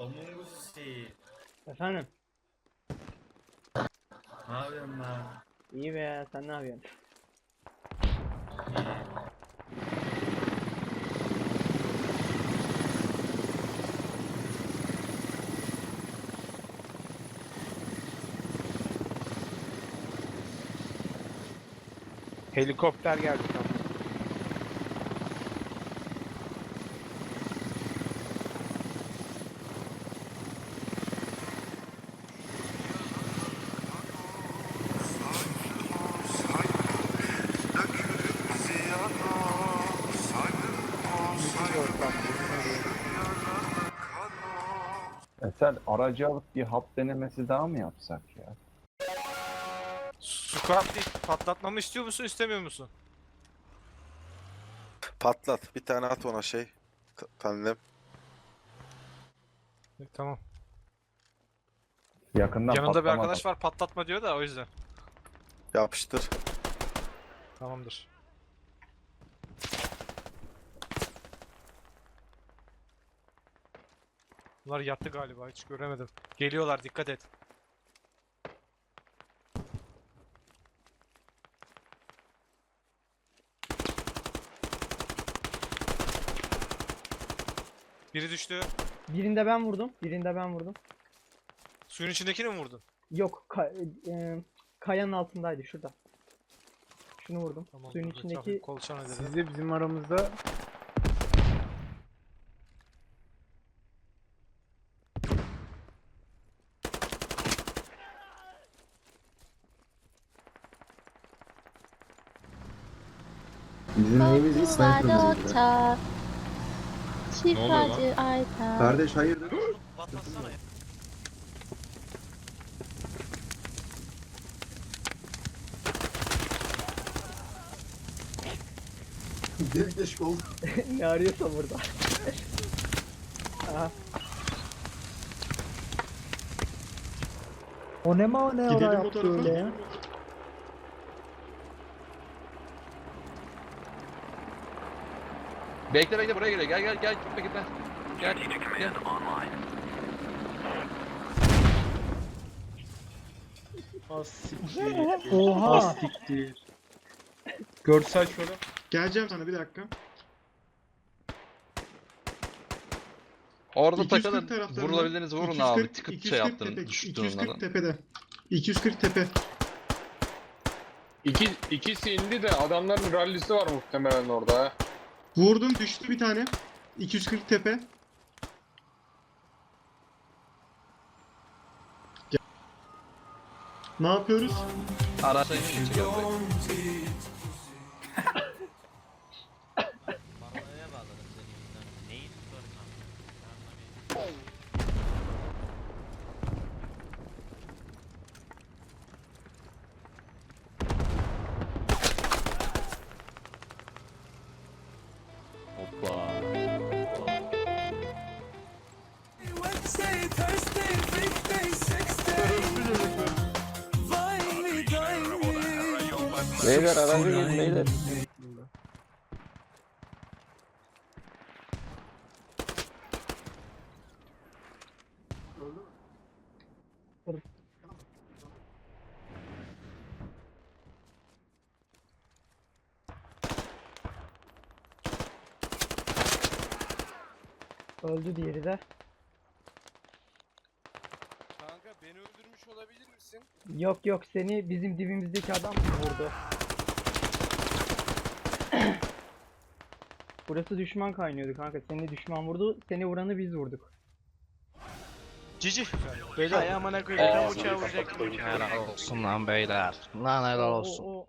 Among Us şeyi. Efendim? Ne yapıyorsun lan? İyi be sen ne yapıyorsun? İyi. Helikopter geldi. Eser aracı alıp bir hap denemesi daha mı yapsak ya? Squat değil. Patlatmamı istiyor musun istemiyor musun? Patlat. Bir tane at ona şey. T- Tandem. E, Tamam. Yakından Yanında bir arkadaş var patlatma diyor da o yüzden. Yapıştır. Tamamdır. Bunlar yattı galiba hiç göremedim. Geliyorlar dikkat et. Biri düştü. Birinde ben vurdum. Birinde ben vurdum. Suyun içindekini mi vurdun? Yok ka- e, kayanın altındaydı şurada. Şunu vurdum. Tamam. Suyun içindeki Kolçan edelim. Sizde bizim aramızda Bizim neyimiz iyi sniper'ımız iyi. Doça. Şifacı Ayta. Kardeş hayırdır? Patlatsana ya. Delik deşik oldu. ne arıyorsa burada. Aha. o ne ma ne Gidelim o yaptı tarafa. öyle ya. Bekle bekle buraya geliyor. Gel gel gel gitme gitme. Gel gel. Az siktir. Oha. Az siktir. Görsel şöyle. Geleceğim sana bir dakika. Orada 240 takılın. taraflarında. Vurulabildiğinizi vurun 240, abi. Tıkıt şey 240 yaptın. tepe, Düştü 240 onlardan. tepede. 240 tepe. İki, ikisi indi de adamların rallisi var muhtemelen orada. ha. Vurdum düştü bir tane. 240 tepe. Gel. Ne yapıyoruz? Araçla Beyler aracı gelin beyler. Öldü diğeri de. Misin? Yok yok seni bizim dibimizdeki adam vurdu. Burası düşman kaynıyordu kanka. Seni düşman vurdu. Seni vuranı biz vurduk. Cici. Beyler. Ay amına koyayım. Tam uçağı vuracaktım. Helal olsun lan beyler. Lan helal O- olsun. o-